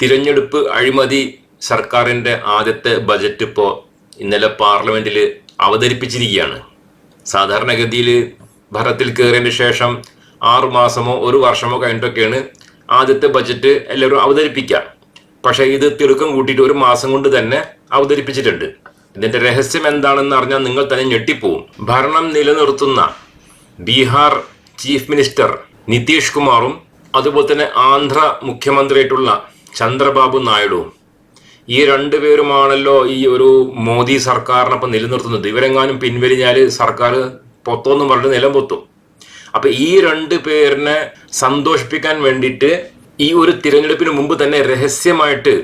തിരഞ്ഞെടുപ്പ് അഴിമതി സർക്കാരിന്റെ ആദ്യത്തെ ബജറ്റ് ഇപ്പോൾ ഇന്നലെ പാർലമെന്റിൽ അവതരിപ്പിച്ചിരിക്കുകയാണ്. സാധാരണഗതിയിൽ ഭരണത്തിൽ കയറിയതിന് ശേഷം ആറു മാസമോ ഒരു വർഷമോ കഴിഞ്ഞിട്ടൊക്കെയാണ് ആദ്യത്തെ ബജറ്റ് എല്ലാവരും അവതരിപ്പിക്കുക. പക്ഷേ ഇത് തിടുക്കം കൂട്ടിയിട്ട് ഒരു മാസം കൊണ്ട് തന്നെ അവതരിപ്പിച്ചിട്ടുണ്ട്. ഇതിന്റെ രഹസ്യം എന്താണെന്ന് അറിഞ്ഞാൽ നിങ്ങൾ തന്നെ ഞെട്ടിപ്പോവും. ഭരണം നിലനിർത്തുന്ന ബീഹാർ ചീഫ് മിനിസ്റ്റർ നിതീഷ് കുമാറും അതുപോലെ തന്നെ ആന്ധ്ര മുഖ്യമന്ത്രിയായിട്ടുള്ള ചന്ദ്രബാബു നായിഡുവും ഈ രണ്ടുപേരുമാണല്ലോ ഈ ഒരു മോദി സർക്കാരിനൊപ്പം നിലനിർത്തുന്നത്. ഇവരെങ്ങാനും പിൻവലിഞ്ഞാൽ സർക്കാർ പൊത്തോന്നും പറഞ്ഞിട്ട് നിലം പൊത്തും അപ്പൊ ഈ രണ്ട് പേരിനെ സന്തോഷിപ്പിക്കാൻ വേണ്ടിയിട്ട് ഈ ഒരു തിരഞ്ഞെടുപ്പിന് മുമ്പ് തന്നെ രഹസ്യമായിട്ട്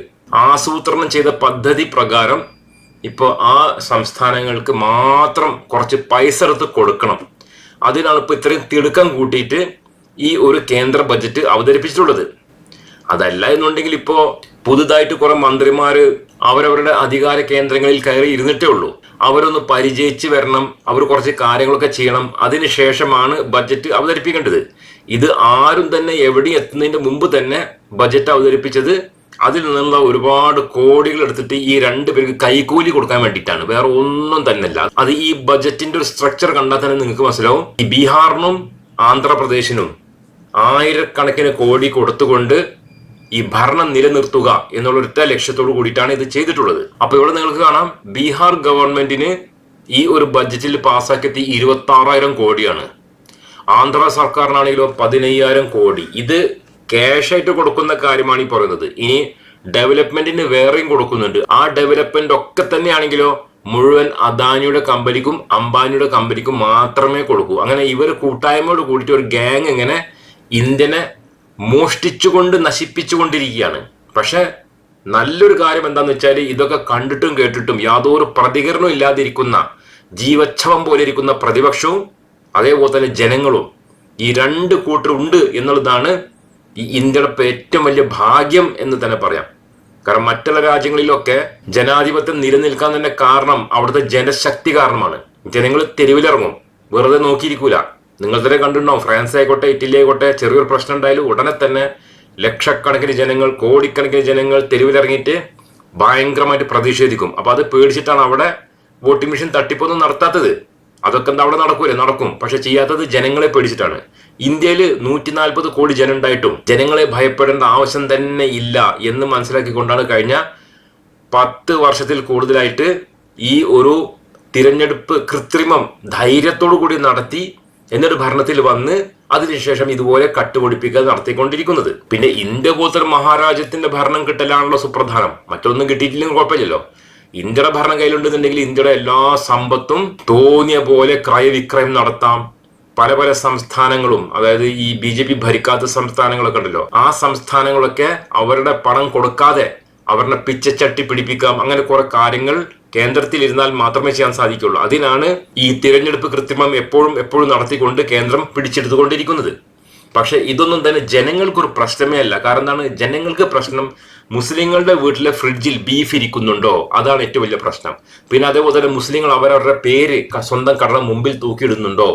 ആസൂത്രണം ചെയ്ത പദ്ധതി പ്രകാരം ഇപ്പോൾ ആ സംസ്ഥാനങ്ങൾക്ക് മാത്രം കുറച്ച് പൈസ എടുത്ത് കൊടുക്കണം. അതിനാണ് ഇപ്പോൾ ഇത്രയും തിടുക്കം കൂട്ടിയിട്ട് ഈ ഒരു കേന്ദ്ര ബജറ്റ് അവതരിപ്പിച്ചിട്ടുള്ളത്. അതല്ല എന്നുണ്ടെങ്കിൽ ഇപ്പോ പുതുതായിട്ട് കുറെ മന്ത്രിമാര് അവരവരുടെ അധികാര കേന്ദ്രങ്ങളിൽ കയറി ഇരുന്നിട്ടേ ഉള്ളൂ. അവരൊന്ന് പരിചയിച്ച് വരണം അവർ കുറച്ച് കാര്യങ്ങളൊക്കെ ചെയ്യണം. അതിനുശേഷമാണ് ബജറ്റ് അവതരിപ്പിക്കേണ്ടത്. ഇത് ആരും തന്നെ എവിടെ എത്തുന്നതിന്റെ മുമ്പ് തന്നെ ബജറ്റ് അവതരിപ്പിച്ചത് അതിൽ നിന്നുള്ള ഒരുപാട് കോടികൾ എടുത്തിട്ട് ഈ രണ്ട് പേർക്ക് കൈക്കൂലി കൊടുക്കാൻ വേണ്ടിയിട്ടാണ്. വേറെ ഒന്നും തന്നെയല്ല. അത് ഈ ബജറ്റിന്റെ ഒരു സ്ട്രക്ചർ കണ്ടാൽ തന്നെ നിങ്ങൾക്ക് മനസ്സിലാവും. ഈ ബീഹാറിനും ആന്ധ്രാപ്രദേശിനും ആയിരക്കണക്കിന് കോടി കൊടുത്തുകൊണ്ട് ഈ ഭരണം നിലനിർത്തുക എന്നുള്ള ഒറ്റ ലക്ഷ്യത്തോട് കൂടിയിട്ടാണ് ഇത് ചെയ്തിട്ടുള്ളത്. അപ്പൊ ഇവിടെ നിങ്ങൾക്ക് കാണാം ബീഹാർ ഗവൺമെന്റിന് ഈ ഒരു ബഡ്ജറ്റിൽ പാസ്സാക്കിയത് ഇരുപത്തി ആറായിരം കോടിയാണ്. ആന്ധ്ര സർക്കാരിനാണെങ്കിലോ പതിനയ്യായിരം കോടി. ഇത് ക്യാഷ് ആയിട്ട് കൊടുക്കുന്ന കാര്യമാണ് ഈ പറയുന്നത്. ഇനി ഡെവലപ്മെന്റിന് വേറെയും കൊടുക്കുന്നുണ്ട്. ആ ഡെവലപ്മെന്റ് ഒക്കെ തന്നെയാണെങ്കിലോ മുഴുവൻ അദാനിയുടെ കമ്പനിക്കും അംബാനിയുടെ കമ്പനിക്കും മാത്രമേ കൊടുക്കൂ. അങ്ങനെ ഇവർ കൂട്ടായ്മയോട് കൂടിയിട്ട് ഒരു ഗ്യാങ് ഇങ്ങനെ ഇന്ത്യനെ മോഷ്ടിച്ചുകൊണ്ട് നശിപ്പിച്ചുകൊണ്ടിരിക്കുകയാണ്. പക്ഷേ നല്ലൊരു കാര്യം എന്താണെന്ന് വെച്ചാൽ ഇതൊക്കെ കണ്ടിട്ടും കേട്ടിട്ടും യാതൊരു പ്രതികരണവും ഇല്ലാതിരിക്കുന്ന ജീവച്ഛവം പോലെ ഇരിക്കുന്ന പ്രതിപക്ഷവും അതേപോലെ തന്നെ ജനങ്ങളും ഈ രണ്ട് കൂട്ടരുണ്ട് എന്നുള്ളതാണ് ഈ ഇന്ത്യയുടെ ഏറ്റവും വലിയ ഭാഗ്യം എന്ന് തന്നെ പറയാം. കാരണം മറ്റുള്ള രാജ്യങ്ങളിലൊക്കെ ജനാധിപത്യം നിലനിൽക്കാൻ തന്നെ കാരണം അവിടുത്തെ ജനശക്തി കാരണമാണ്. ജനങ്ങൾ തെരുവിലിറങ്ങും. വെറുതെ നോക്കിയിരിക്കൂല. നിങ്ങൾ തന്നെ കണ്ടിട്ടുണ്ടാവും ഫ്രാൻസ് ആയിക്കോട്ടെ ഇറ്റലി ആയിക്കോട്ടെ ചെറിയൊരു പ്രശ്നം ഉണ്ടായാലും ഉടനെ തന്നെ ലക്ഷക്കണക്കിന് ജനങ്ങൾ കോടിക്കണക്കിന് ജനങ്ങൾ തെരുവിലിറങ്ങിയിട്ട് ഭയങ്കരമായിട്ട് പ്രതിഷേധിക്കും. അപ്പൊ അത് പേടിച്ചിട്ടാണ് അവിടെ വോട്ടിംഗ് മെഷീൻ തട്ടിപ്പൊന്നും നടത്താത്തത്. അതൊക്കെ എന്താ അവിടെ നടക്കൂലേ? നടക്കും. പക്ഷെ ചെയ്യാത്തത് ജനങ്ങളെ പേടിച്ചിട്ടാണ്. ഇന്ത്യയിൽ നൂറ്റി നാൽപ്പത് കോടി ജനം ഉണ്ടായിട്ടും ജനങ്ങളെ ഭയപ്പെടേണ്ട ആവശ്യം തന്നെ ഇല്ല എന്ന് മനസ്സിലാക്കിക്കൊണ്ടാണ് കഴിഞ്ഞ പത്ത് വർഷത്തിൽ കൂടുതലായിട്ട് ഈ ഒരു തിരഞ്ഞെടുപ്പ് കൃത്രിമം ധൈര്യത്തോടു കൂടി നടത്തി എന്നിട്ട് ഭരണത്തിൽ വന്ന് അതിനുശേഷം ഇതുപോലെ കട്ടുപൊടിപ്പിക്കൽ നടത്തിക്കൊണ്ടിരിക്കുന്നത്. പിന്നെ ഇന്ത്യ മഹാരാജ്യത്തിന്റെ ഭരണം കിട്ടലാണല്ലോ സുപ്രധാനം. മറ്റൊന്നും കിട്ടിയിട്ടില്ലെങ്കിൽ കുഴപ്പമില്ലല്ലോ. ഇന്ത്യയുടെ ഭരണം കയ്യിലുണ്ടെന്നുണ്ടെങ്കിൽ ഇന്ത്യയുടെ എല്ലാ സമ്പത്തും തോന്നിയ പോലെ ക്രയവിക്രയം നടത്താം. പല പല സംസ്ഥാനങ്ങളും അതായത് ഈ ബി ജെ പി ഭരിക്കാത്ത സംസ്ഥാനങ്ങളൊക്കെ ഉണ്ടല്ലോ. ആ സംസ്ഥാനങ്ങളൊക്കെ അവരുടെ പണം കൊടുക്കാതെ അവരുടെ പിച്ചച്ചട്ടി പിടിപ്പിക്കാം. അങ്ങനെ കുറെ കാര്യങ്ങൾ കേന്ദ്രത്തിൽ ഇരുന്നാൽ മാത്രമേ ചെയ്യാൻ സാധിക്കുള്ളൂ. അതിനാണ് ഈ തിരഞ്ഞെടുപ്പ് കൃത്രിമം എപ്പോഴും എപ്പോഴും നടത്തിക്കൊണ്ട് കേന്ദ്രം പിടിച്ചെടുത്തുകൊണ്ടിരിക്കുന്നത്. പക്ഷെ ഇതൊന്നും തന്നെ ജനങ്ങൾക്കൊരു പ്രശ്നമേ അല്ല. കാരണം എന്താണ്? ജനങ്ങൾക്ക് പ്രശ്നം മുസ്ലിങ്ങളുടെ വീട്ടിലെ ഫ്രിഡ്ജിൽ ബീഫ് ഇരിക്കുന്നുണ്ടോ? അതാണ് ഏറ്റവും വലിയ പ്രശ്നം. പിന്നെ അതേപോലെ തന്നെ മുസ്ലിങ്ങൾ അവരവരുടെ പേര് സ്വന്തം കടയുടെ മുമ്പിൽ തൂക്കിയിടുന്നുണ്ടോ?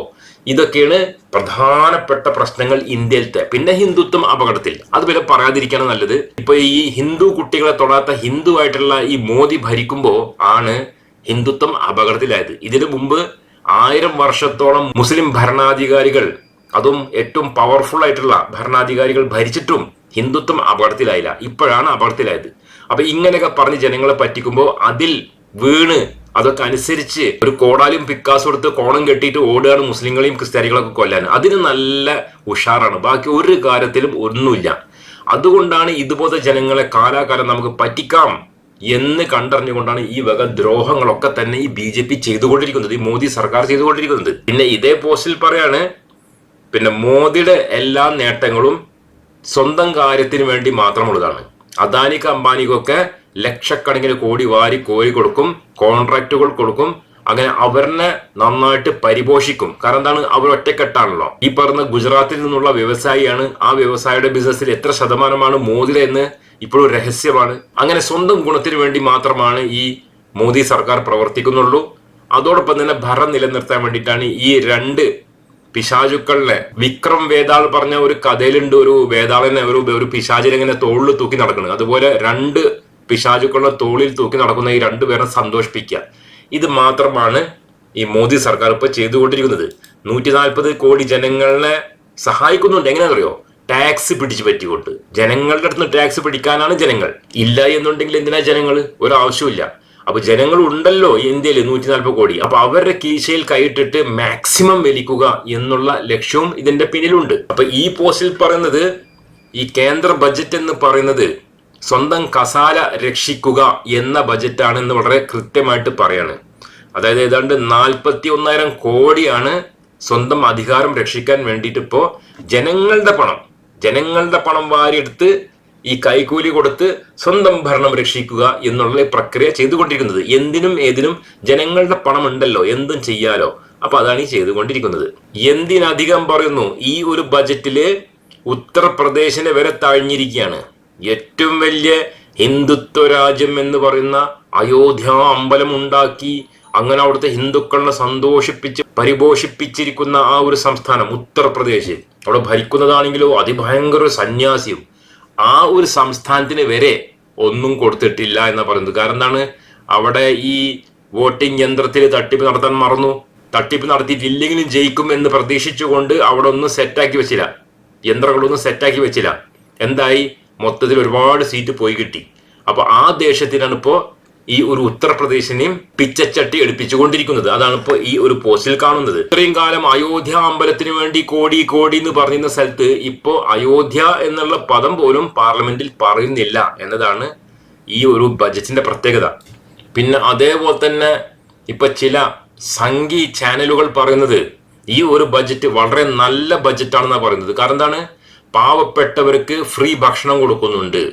ഇതൊക്കെയാണ് പ്രധാനപ്പെട്ട പ്രശ്നങ്ങൾ ഇന്ത്യയിലത്തെ. പിന്നെ ഹിന്ദുത്വം അപകടത്തിൽ. അത് പിന്നെ പറയാതിരിക്കാണ് നല്ലത്. ഇപ്പൊ ഈ ഹിന്ദു കുട്ടികളെ തൊടാത്ത ഹിന്ദു ആയിട്ടുള്ള ഈ മോദി ഭരിക്കുമ്പോൾ ആണ് ഹിന്ദുത്വം അപകടത്തിലായത്. ഇതിനു മുമ്പ് ആയിരം വർഷത്തോളം മുസ്ലിം ഭരണാധികാരികൾ അതും ഏറ്റവും പവർഫുൾ ആയിട്ടുള്ള ഭരണാധികാരികൾ ഭരിച്ചിട്ടും ഹിന്ദുത്വം അപകടത്തിലായില്ല. ഇപ്പോഴാണ് അപകടത്തിലായത്. അപ്പൊ ഇങ്ങനെയൊക്കെ പറഞ്ഞ് ജനങ്ങളെ പറ്റിക്കുമ്പോൾ അതിൽ വീണ് അതൊക്കെ അനുസരിച്ച് ഒരു കോടാലും പിക്കാസും എടുത്ത് കോണം കെട്ടിയിട്ട് ഓടുകയാണ് മുസ്ലിങ്ങളെയും ക്രിസ്ത്യാനികളൊക്കെ കൊല്ലാൻ. അതിന് നല്ല ഉഷാറാണ്. ബാക്കി ഒരു കാര്യത്തിലും ഒന്നുമില്ല. അതുകൊണ്ടാണ് ഇതുപോലത്തെ ജനങ്ങളെ കാലാകാലം നമുക്ക് പറ്റിക്കാം എന്ന് കണ്ടറിഞ്ഞുകൊണ്ടാണ് ഈ വക ദ്രോഹങ്ങളൊക്കെ തന്നെ ഈ ബി ജെ പി ചെയ്തുകൊണ്ടിരിക്കുന്നത്. ഈ മോദി സർക്കാർ ചെയ്തുകൊണ്ടിരിക്കുന്നത്. പിന്നെ ഇതേ പോസ്റ്റിൽ പറയാണ് പിന്നെ മോദിയുടെ എല്ലാ നേട്ടങ്ങളും സ്വന്തം കാര്യത്തിന് വേണ്ടി മാത്രമുള്ളതാണ്. അദാനിക്ക് അംബാനിക്കൊക്കെ ലക്ഷക്കണക്കിന് കോടി വാരി കോരി കൊടുക്കും കോൺട്രാക്റ്റുകൾ കൊടുക്കും അങ്ങനെ അവരെ നന്നായിട്ട് പരിപോഷിക്കും. കാരണം എന്താണ്? അവർ ഒറ്റക്കെട്ടാണല്ലോ. ഈ പറഞ്ഞ ഗുജറാത്തിൽ നിന്നുള്ള വ്യവസായിയാണ്. ആ വ്യവസായിയുടെ ബിസിനസ്സിൽ എത്ര ശതമാനമാണ് മോദിയുടെ എന്ന് ഇപ്പോഴും രഹസ്യമാണ്. അങ്ങനെ സ്വന്തം ഗുണത്തിന് വേണ്ടി മാത്രമാണ് ഈ മോദി സർക്കാർ പ്രവർത്തിക്കുന്നുള്ളൂ. അതോടൊപ്പം തന്നെ ഭരണം നിലനിർത്താൻ വേണ്ടിയിട്ടാണ് ഈ രണ്ട് പിശാചുക്കളിലെ വിക്രം വേതാൾ പറഞ്ഞ ഒരു കഥയിലുണ്ട് ഒരു വേതാളനെ ഒരു ഒരു പിശാചിനെങ്ങനെ തോളിൽ തൂക്കി നടക്കുന്നത്. അതുപോലെ രണ്ട് പിശാചുക്കളുടെ തോളിൽ തൂക്കി നടക്കുന്ന ഈ രണ്ടുപേരെ സന്തോഷിപ്പിക്കുക. ഇത് മാത്രമാണ് ഈ മോദി സർക്കാർ ഇപ്പൊ ചെയ്തുകൊണ്ടിരിക്കുന്നത്. നൂറ്റി നാൽപ്പത് കോടി ജനങ്ങളെ സഹായിക്കുന്നുണ്ട്. എങ്ങനെയാണെന്നറിയോ? ടാക്സ് പിടിച്ചു പറ്റിക്കൊണ്ട്. ജനങ്ങളുടെ അടുത്ത് ടാക്സ് പിടിക്കാനാണ് ജനങ്ങൾ. ഇല്ല എന്നുണ്ടെങ്കിൽ എന്തിനാ ജനങ്ങൾ ഒരു ആവശ്യമില്ല അപ്പൊ ജനങ്ങൾ ഉണ്ടല്ലോ ഇന്ത്യയിൽ നൂറ്റി നാൽപ്പത് കോടി. അപ്പൊ അവരുടെ കീശയിൽ കൈയിട്ടിട്ട് മാക്സിമം വലിക്കുക എന്നുള്ള ലക്ഷ്യവും ഇതിന്റെ പിന്നിലുണ്ട്. അപ്പൊ ഈ പോസ്റ്റിൽ പറയുന്നത് ഈ കേന്ദ്ര ബജറ്റ് എന്ന് പറയുന്നത് സ്വന്തം കസാല രക്ഷിക്കുക എന്ന ബജറ്റാണ് എന്ന് വളരെ കൃത്യമായിട്ട് പറയാണ്. അതായത് ഏതാണ്ട് നാൽപ്പത്തി ഒന്നായിരം കോടിയാണ് സ്വന്തം അധികാരം രക്ഷിക്കാൻ വേണ്ടിയിട്ട് ഇപ്പോൾ ജനങ്ങളുടെ പണം ജനങ്ങളുടെ പണം വാരിയെടുത്ത് ഈ കൈക്കൂലി കൊടുത്ത് സ്വന്തം ഭരണം രക്ഷിക്കുക എന്നുള്ള പ്രക്രിയ ചെയ്തുകൊണ്ടിരിക്കുന്നത്. എന്തിനും ഏതിനും ജനങ്ങളുടെ പണമുണ്ടല്ലോ. എന്തും ചെയ്യാലോ. അപ്പൊ അതാണ് ഈ ചെയ്തുകൊണ്ടിരിക്കുന്നത്. എന്തിനധികം പറയുന്നു ഈ ഒരു ബജറ്റിൽ ഉത്തർപ്രദേശിനെ വരെ താഴ്ന്നിരിക്കുകയാണ്. ഏറ്റവും വലിയ ഹിന്ദുത്വ രാജ്യം എന്ന് പറയുന്ന അയോധ്യ അമ്പലം ഉണ്ടാക്കി അങ്ങനെ അവിടുത്തെ ഹിന്ദുക്കളെ സന്തോഷിപ്പിച്ച് പരിപോഷിപ്പിച്ചിരിക്കുന്ന ആ ഒരു സംസ്ഥാനം ഉത്തർപ്രദേശ് അവിടെ ഭരിക്കുന്നതാണെങ്കിലോ അതിഭയങ്കര സന്യാസിയും ആ ഒരു സംസ്ഥാനത്തിന് വരെ ഒന്നും കൊടുത്തിട്ടില്ല എന്ന് പറയുന്നത്. കാരണം എന്താണ്? അവിടെ ഈ വോട്ടിംഗ് യന്ത്രത്തിൽ തട്ടിപ്പ് നടത്താൻ മറന്നു. തട്ടിപ്പ് നടത്തിയിട്ടില്ലെങ്കിലും ജയിക്കും എന്ന് പ്രതീക്ഷിച്ചുകൊണ്ട് അവിടെ ഒന്നും സെറ്റാക്കി വെച്ചില്ല. യന്ത്രങ്ങളൊന്നും സെറ്റാക്കി വെച്ചില്ല. എന്തായി? മൊത്തത്തിൽ ഒരുപാട് സീറ്റ് പോയി കിട്ടി. അപ്പൊ ആ ദേശത്തിനാണ് ഇപ്പോ ഈ ഒരു ഉത്തർപ്രദേശിനെയും പിച്ചച്ചട്ടി എടുപ്പിച്ചുകൊണ്ടിരിക്കുന്നത് അതാണ് ഇപ്പോൾ ഈ ഒരു പോസ്റ്റിൽ കാണുന്നത്. ഇത്രയും കാലം അയോധ്യ അമ്പലത്തിന് വേണ്ടി കോടി കോടി എന്ന് പറയുന്ന സ്ഥലത്ത് ഇപ്പോ അയോധ്യ എന്നുള്ള പദം പോലും പാർലമെന്റിൽ പറയുന്നില്ല എന്നതാണ് ഈ ഒരു ബജറ്റിന്റെ പ്രത്യേകത. പിന്നെ അതേപോലെ തന്നെ ഇപ്പൊ ചില സംഘി ചാനലുകൾ പറയുന്നത് ഈ ഒരു ബജറ്റ് വളരെ നല്ല ബജറ്റാണെന്നാണ് പറയുന്നത്. കാരണം എന്താണ്? പാവപ്പെട്ടവർക്ക് ഫ്രീ ഭക്ഷണം കൊടുക്കുന്നുണ്ട്.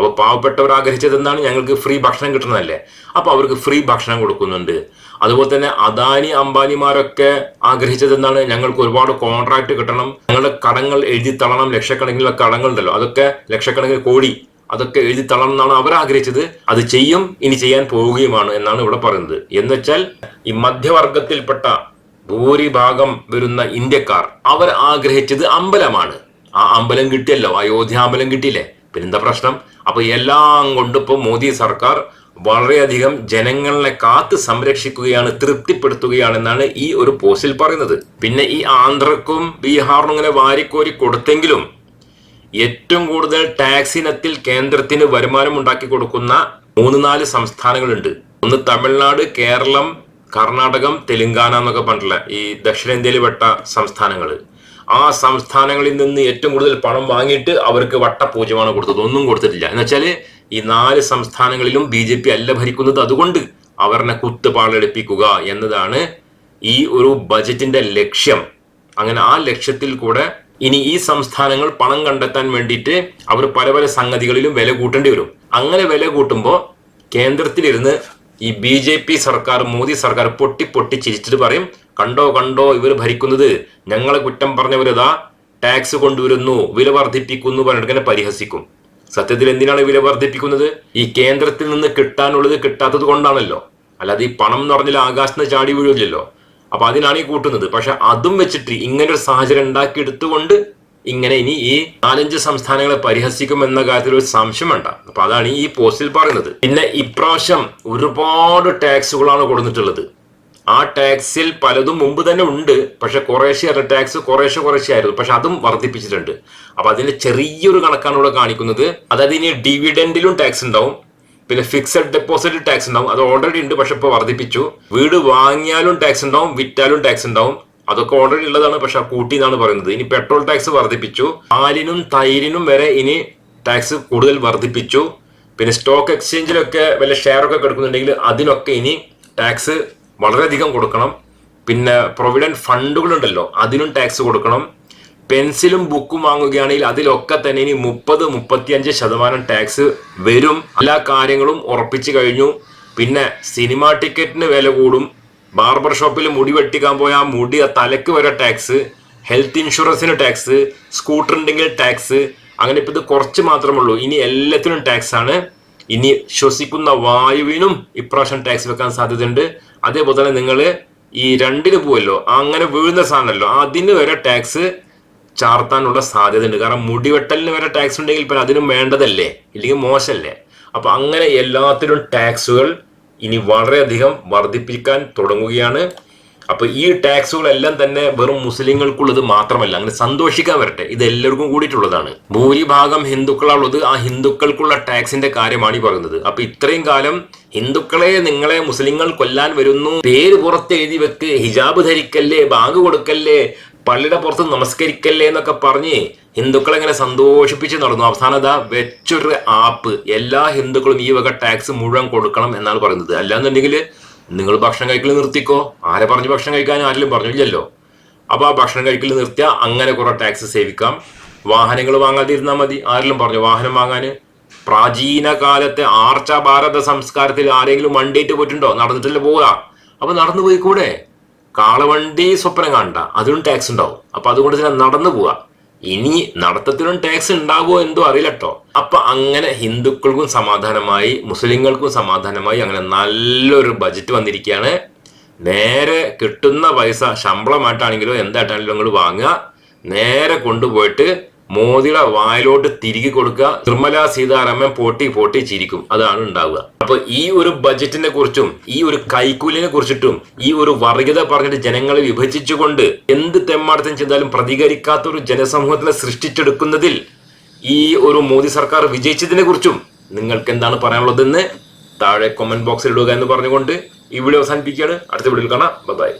അപ്പൊ പാവപ്പെട്ടവർ ആഗ്രഹിച്ചത് എന്താണ് ഞങ്ങൾക്ക് ഫ്രീ ഭക്ഷണം കിട്ടുന്നതല്ലേ. അപ്പോൾ അവർക്ക് ഫ്രീ ഭക്ഷണം കൊടുക്കുന്നുണ്ട്. അതുപോലെ തന്നെ അദാനി അംബാനിമാരൊക്കെ ആഗ്രഹിച്ചത് എന്താണ് ഞങ്ങൾക്ക് ഒരുപാട് കോൺട്രാക്ട് കിട്ടണം. ഞങ്ങളുടെ കടങ്ങൾ എഴുതി തള്ളണം. ലക്ഷക്കണക്കിനുള്ള കടങ്ങൾ ഉണ്ടല്ലോ അതൊക്കെ ലക്ഷക്കണക്കിന് കോടി. അതൊക്കെ എഴുതി തള്ളണം എന്നാണ് അവർ ആഗ്രഹിച്ചത്. അത് ചെയ്യും. ഇനി ചെയ്യാൻ പോവുകയുമാണ് എന്നാണ് ഇവിടെ പറയുന്നത്. എന്ന് വെച്ചാൽ ഈ മധ്യവർഗത്തിൽപ്പെട്ട ഭൂരിഭാഗം വരുന്ന ഇന്ത്യക്കാർ അവർ ആഗ്രഹിച്ചത് അമ്പലമാണ്. ആ അമ്പലം കിട്ടിയല്ലോ. അയോധ്യ അമ്പലം കിട്ടിയില്ലേ? പിന്നെന്താ പ്രശ്നം? അപ്പൊ എല്ലാം കൊണ്ടും ഇപ്പൊ മോദി സർക്കാർ വളരെയധികം ജനങ്ങളെ കാത്ത് സംരക്ഷിക്കുകയാണ് തൃപ്തിപ്പെടുത്തുകയാണെന്നാണ് ഈ ഒരു പോസ്റ്റിൽ പറയുന്നത്. പിന്നെ ഈ ആന്ധ്രക്കും ബീഹാറിനും ഇങ്ങനെ വാരിക്കോരി കൊടുത്തെങ്കിലും ഏറ്റവും കൂടുതൽ ടാക്സ് ഇനത്തിൽ കേന്ദ്രത്തിന് വരുമാനം ഉണ്ടാക്കി കൊടുക്കുന്ന മൂന്ന് നാല് സംസ്ഥാനങ്ങളുണ്ട്. ഒന്ന് തമിഴ്നാട് കേരളം കർണാടകം തെലുങ്കാന എന്നൊക്കെ പറഞ്ഞിട്ടുള്ള ഈ ദക്ഷിണേന്ത്യയിൽ പെട്ട സംസ്ഥാനങ്ങൾ ആ സംസ്ഥാനങ്ങളിൽ നിന്ന് ഏറ്റവും കൂടുതൽ പണം വാങ്ങിയിട്ട് അവർക്ക് വട്ടപൂജമാണ് കൊടുത്തത്. ഒന്നും കൊടുത്തിട്ടില്ല. എന്ന് വെച്ചാൽ ഈ നാല് സംസ്ഥാനങ്ങളിലും ബി ജെ പി അല്ല ഭരിക്കുന്നത് അതുകൊണ്ട് അവരെ കുത്തുപാളെടുപ്പിക്കുക എന്നതാണ് ഈ ഒരു ബജറ്റിന്റെ ലക്ഷ്യം. അങ്ങനെ ആ ലക്ഷ്യത്തിൽ കൂടെ ഇനി ഈ സംസ്ഥാനങ്ങൾ പണം കണ്ടെത്താൻ വേണ്ടിയിട്ട് അവർ പല പല സംഗതികളിലും വില കൂട്ടേണ്ടി വരും. അങ്ങനെ വില കൂട്ടുമ്പോൾ കേന്ദ്രത്തിലിരുന്ന് ഈ ബി ജെ പി സർക്കാർ മോദി സർക്കാർ പൊട്ടി പൊട്ടി ചിരിച്ചിട്ട് പറയും കണ്ടോ കണ്ടോ ഇവർ ഭരിക്കുന്നത്. ഞങ്ങളെ കുറ്റം പറഞ്ഞവരിതാ ടാക്സ് കൊണ്ടുവരുന്നു വില വർദ്ധിപ്പിക്കുന്നു പറഞ്ഞിട്ട് പരിഹസിക്കും. സത്യത്തിൽ എന്തിനാണ് വില വർദ്ധിപ്പിക്കുന്നത്? ഈ കേന്ദ്രത്തിൽ നിന്ന് കിട്ടാനുള്ളത് കിട്ടാത്തത് കൊണ്ടാണല്ലോ. അല്ലാതെ ഈ പണം എന്ന് പറഞ്ഞാൽ ആകാശത്ത് ചാടി വീഴില്ലല്ലോ അപ്പൊ അതിനാണ് ഈ കൂട്ടുന്നത്. പക്ഷെ അതും വെച്ചിട്ട് ഇങ്ങനെ ഒരു സാഹചര്യം ഉണ്ടാക്കിയെടുത്തുകൊണ്ട് ഇങ്ങനെ ഇനി ഈ നാലഞ്ച് സംസ്ഥാനങ്ങളെ പരിഹസിക്കും എന്ന കാര്യത്തിൽ ഒരു സംശയം വേണ്ട. അപ്പൊ അതാണ് ഈ പോസ്റ്റിൽ പറയുന്നത്. പിന്നെ ഇപ്രാവശ്യം ഒരുപാട് ടാക്സുകളാണ് കൊടുത്തിട്ടുള്ളത്. ആ ടാക്സിൽ പലതും മുമ്പ് തന്നെ ഉണ്ട്. പക്ഷെ കുറേശ്ശെ ടാക്സ് കുറേശ്ശെ കുറേശ്ശെ ആയിരുന്നു. പക്ഷെ അതും വർദ്ധിപ്പിച്ചിട്ടുണ്ട്. അപ്പൊ അതിന്റെ ചെറിയൊരു കണക്കാണ് ഇവിടെ കാണിക്കുന്നത്. അതായത് ഇനി ഡിവിഡൻഡിലും ടാക്സ് ഉണ്ടാവും. പിന്നെ ഫിക്സഡ് ഡെപ്പോസിറ്റ് ടാക്സ് ഉണ്ടാവും. അത് ഓൾറെഡി ഉണ്ട് പക്ഷെ ഇപ്പോൾ വർദ്ധിപ്പിച്ചു. വീട് വാങ്ങിയാലും ടാക്സ് ഉണ്ടാവും വിറ്റാലും ടാക്സ് ഉണ്ടാവും. അതൊക്കെ ഓൾറെഡി ഉള്ളതാണ്. പക്ഷെ കൂട്ടി എന്നാണ് പറയുന്നത്? ഇനി പെട്രോൾ ടാക്സ് വർദ്ധിപ്പിച്ചു. പാലിനും തൈരിനും വരെ ഇനി ടാക്സ് കൂടുതൽ വർദ്ധിപ്പിച്ചു. പിന്നെ സ്റ്റോക്ക് എക്സ്ചേഞ്ചിലൊക്കെ വല്ല ഷെയറൊക്കെ ഒക്കെ കിടക്കുന്നുണ്ടെങ്കിൽ അതിനൊക്കെ ഇനി ടാക്സ് വളരെയധികം കൊടുക്കണം. പിന്നെ പ്രൊവിഡന്റ് ഫണ്ടുകളുണ്ടല്ലോ അതിനും ടാക്സ് കൊടുക്കണം. പെൻസിലും ബുക്കും വാങ്ങുകയാണെങ്കിൽ അതിലൊക്കെ തന്നെ ഇനി മുപ്പത് മുപ്പത്തിയഞ്ച് ശതമാനം ടാക്സ് വരും. എല്ലാ കാര്യങ്ങളും ഉറപ്പിച്ചു കഴിഞ്ഞു. പിന്നെ സിനിമ ടിക്കറ്റിന് വില കൂടും. ബാർബർ ഷോപ്പിൽ മുടി വെട്ടിക്കാൻ പോയ ആ മുടി ആ തലക്ക് വരെ ടാക്സ് ഹെൽത്ത് ഇൻഷുറൻസിന് ടാക്സ് സ്കൂട്ടർ ഉണ്ടെങ്കിൽ ടാക്സ് അങ്ങനെ ഇപ്പം ഇത് കുറച്ച് മാത്രമേ ഉള്ളൂ ഇനി എല്ലാത്തിനും ടാക്സ് ആണ്. ഇനി ശ്വസിക്കുന്ന വായുവിനും ഇപ്രാവശ്യം ടാക്സ് വെക്കാൻ സാധ്യതയുണ്ട്. അതേപോലെ തന്നെ നിങ്ങൾ ഈ രണ്ടിന് പോവല്ലോ അങ്ങനെ വീഴുന്ന സാധനമല്ലോ അതിന് വരെ ടാക്സ് ചാർത്താനുള്ള സാധ്യത ഉണ്ട് കാരണം മുടിവെട്ടലിന് വരെ ടാക്സ് ഉണ്ടെങ്കിൽ പിന്നെ അതിനും വേണ്ടതല്ലേ? ഇല്ലെങ്കിൽ മോശമല്ലേ? അപ്പൊ അങ്ങനെ എല്ലാത്തിനും ടാക്സുകൾ ഇനി വളരെയധികം വർദ്ധിപ്പിക്കാൻ തുടങ്ങുകയാണ്. അപ്പൊ ഈ ടാക്സുകളെല്ലാം തന്നെ വെറും മുസ്ലിങ്ങൾക്കുള്ളത് മാത്രമല്ല അങ്ങനെ സന്തോഷിക്കാൻ വരട്ടെ. ഇത് എല്ലാവർക്കും കൂടിയിട്ടുള്ളതാണ്. ഭൂരിഭാഗം ഹിന്ദുക്കളുള്ളത് ആ ഹിന്ദുക്കൾക്കുള്ള ടാക്സിന്റെ കാര്യമാണ് ഈ പറയുന്നത്. അപ്പൊ ഇത്രയും കാലം ഹിന്ദുക്കളെ നിങ്ങളെ മുസ്ലിങ്ങൾ കൊല്ലാൻ വരുന്നു. പേര് പുറത്തെഴുതി വെക്ക്. ഹിജാബ് ധരിക്കല്ലേ? ബാങ്ക് കൊടുക്കല്ലേ? പള്ളിയുടെ പുറത്ത് നമസ്കരിക്കല്ലേ എന്നൊക്കെ പറഞ്ഞ് ഹിന്ദുക്കളെ എങ്ങനെ സന്തോഷിപ്പിച്ച് നടന്നു. അവസാനത വെച്ചൊരു ആപ്പ് എല്ലാ ഹിന്ദുക്കളും ഈ വക ടാക്സ് മുഴുവൻ കൊടുക്കണം എന്നാണ് പറയുന്നത്. അല്ലാന്നുണ്ടെങ്കിൽ നിങ്ങൾ ഭക്ഷണം കഴിക്കൽ നിർത്തിക്കോ. ആരെ പറഞ്ഞു ഭക്ഷണം കഴിക്കാൻ ആരെങ്കിലും പറഞ്ഞില്ലല്ലോ. അപ്പൊ ആ ഭക്ഷണം കഴിക്കൽ നിർത്തിയ അങ്ങനെ കുറെ ടാക്സ് സേവിക്കാം. വാഹനങ്ങൾ വാങ്ങാതിരുന്നാൽ മതി. ആരെങ്കിലും പറഞ്ഞു? വാഹനം വാങ്ങാന് പ്രാചീന കാലത്തെ ആർച്ച ഭാരത സംസ്കാരത്തിൽ ആരെങ്കിലും വണ്ടിയിട്ട് പോയിട്ടുണ്ടോ? നടന്നിട്ടല്ലേ പോവുക. അപ്പൊ നടന്നു പോയി കൂടെ കാളവണ്ടി സ്വപ്നം കാണണ്ട അതിനും ടാക്സ് ഉണ്ടാവും. അപ്പൊ അതുകൊണ്ട് തന്നെ നടന്നു പോവാ. ഇനി നടത്തത്തിനും ടാക്സ് ഉണ്ടാവുമോ എന്തോ അറിയില്ലട്ടോ. അപ്പൊ അങ്ങനെ ഹിന്ദുക്കൾക്കും സമാധാനമായി മുസ്ലിങ്ങൾക്കും സമാധാനമായി അങ്ങനെ നല്ലൊരു ബജറ്റ് വന്നിരിക്കുകയാണ്. നേരെ കിട്ടുന്ന പൈസ ശമ്പളമായിട്ടാണെങ്കിലും എന്തായിട്ടാണെങ്കിലും നിങ്ങൾ വാങ്ങുക. നേരെ കൊണ്ടുപോയിട്ട് മോദിയുടെ വായിലോട്ട് തിരികെ കൊടുക്കുക. നിർമ്മല സീതാരാമൻ പൊട്ടി പൊട്ടി ചിരിക്കും. അതാണ് ഉണ്ടാവുക. അപ്പൊ ഈ ഒരു ബജറ്റിനെ കുറിച്ചും ഈ ഒരു കൈക്കൂലിനെ കുറിച്ചിട്ടും ഈ ഒരു വർഗീയത പറഞ്ഞിട്ട് ജനങ്ങളെ വിഭജിച്ചുകൊണ്ട് എന്ത് തെമ്മാടത്തം ചെയ്താലും പ്രതികരിക്കാത്ത ഒരു ജനസമൂഹത്തിനെ സൃഷ്ടിച്ചെടുക്കുന്നതിൽ ഈ ഒരു മോദി സർക്കാർ വിജയിച്ചതിനെ കുറിച്ചും നിങ്ങൾക്ക് എന്താണ് പറയാനുള്ളതെന്ന് താഴെ കമന്റ് ബോക്സിൽ ഇടുക എന്ന് പറഞ്ഞുകൊണ്ട് ഈ വീഡിയോ അവസാനിപ്പിക്കുകയാണ്. അടുത്ത വീഡിയോയിൽ കാണാം. ബൈ